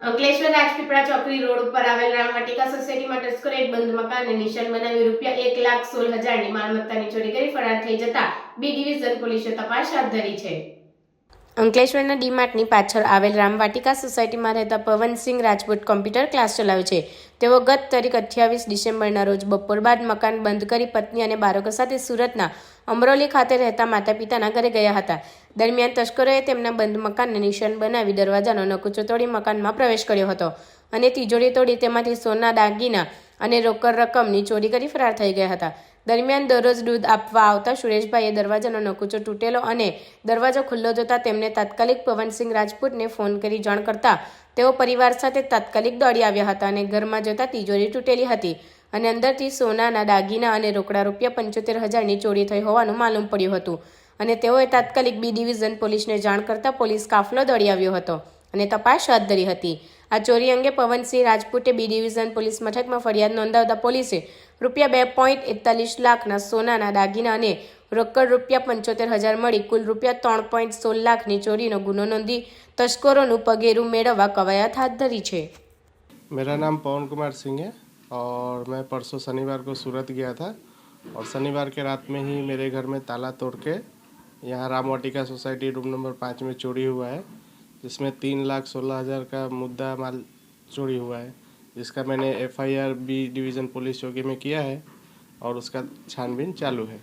અંકલેશ્વર રાજપીપળા ચોકડી રોડ ઉપર આવેલ રામવાટિકા સોસાયટીમાં ટસ્કરે એક બંધ મકાનને નિશાન બનાવી રૂપિયા એક લાખ સોળ હજારની માલમત્તાની ચોરી કરી ફરાર થઈ જતા બી ડિવિઝન પોલીસે તપાસ હાથ ધરી છે. અંકલેશ્વરના ડીમાર્ટની પાછળ આવેલ રામવાટિકા સોસાયટીમાં રહેતા પવનસિંહ રાજપૂત કોમ્પ્યુટર ક્લાસ ચલાવે છે. તેઓ ગત તારીખ અઠ્યાવીસ ડિસેમ્બરના રોજ બપોર બાદ મકાન બંધ કરી પત્ની અને બાળકો સાથે સુરતના અમરોલી ખાતે રહેતા માતા પિતાના ઘરે ગયા હતા. દરમિયાન તસ્કરોએ તેમના બંધ મકાનને નિશાન બનાવી દરવાજાનો નકુચો તોડી મકાનમાં પ્રવેશ કર્યો હતો અને તિજોરી તોડી તેમાંથી સોના, દાગીના અને રોકડ રકમની ચોરી કરી ફરાર થઈ ગયા હતા. દરમિયાન દરરોજ દૂધ આપવા આવતા સુરેશભાઈએ દરવાજાનો નકુચો તૂટેલો અને દરવાજો ખુલ્લો જોતા તેમને તાત્કાલિક પવનસિંહ રાજપૂતને ફોન કરી જાણ કરતા તેઓ પરિવાર સાથે તાત્કાલિક દોડી આવ્યા હતા અને ઘરમાં જતા તિજોરી તૂટેલી હતી અને અંદરથી સોનાના દાગીના અને રોકડા રૂપિયા પંચોતેર હજારની ચોરી થઈ હોવાનું માલુમ પડ્યું હતું. અને તેઓએ તાત્કાલિક બી ડિવિઝન પોલીસને જાણ કરતા પોલીસ કાફલો દોડી આવ્યો હતો અને તપાસ હાથ ધરી હતી. આ ચોરી અંગે પવનસિંહ રાજપૂતે બી ડિવિઝન પોલીસ મથકમાં ફરિયાદ નોંધાવતા પોલીસે રૂપિયા બે પોઈન્ટ એકતાલીસ લાખના સોનાના દાગીના અને રોકડ રૂપિયા પંચોતેર હજાર મળી કુલ રૂપિયા ત્રણ પોઈન્ટ સોળ લાખની ચોરીનો ગુનો નોંધી તસ્કરોનું પગેરું મેળવવા કવાયત હાથ ધરી છે मेरा नाम पवन कुमार सिंह है और मैं परसों शनिवार को सूरत गया था और शनिवार के रात में ही मेरे घर में ताला तोड़ के यहाँ Ram Vatika society room number पाँच में चोरी हुआ है जिसमें तीन लाख सोलह हज़ार का मुद्दा माल चोरी हुआ है जिसका मैंने एफआईआर बी डिवीज़न पुलिस चौकी में किया है और उसका छानबीन चालू है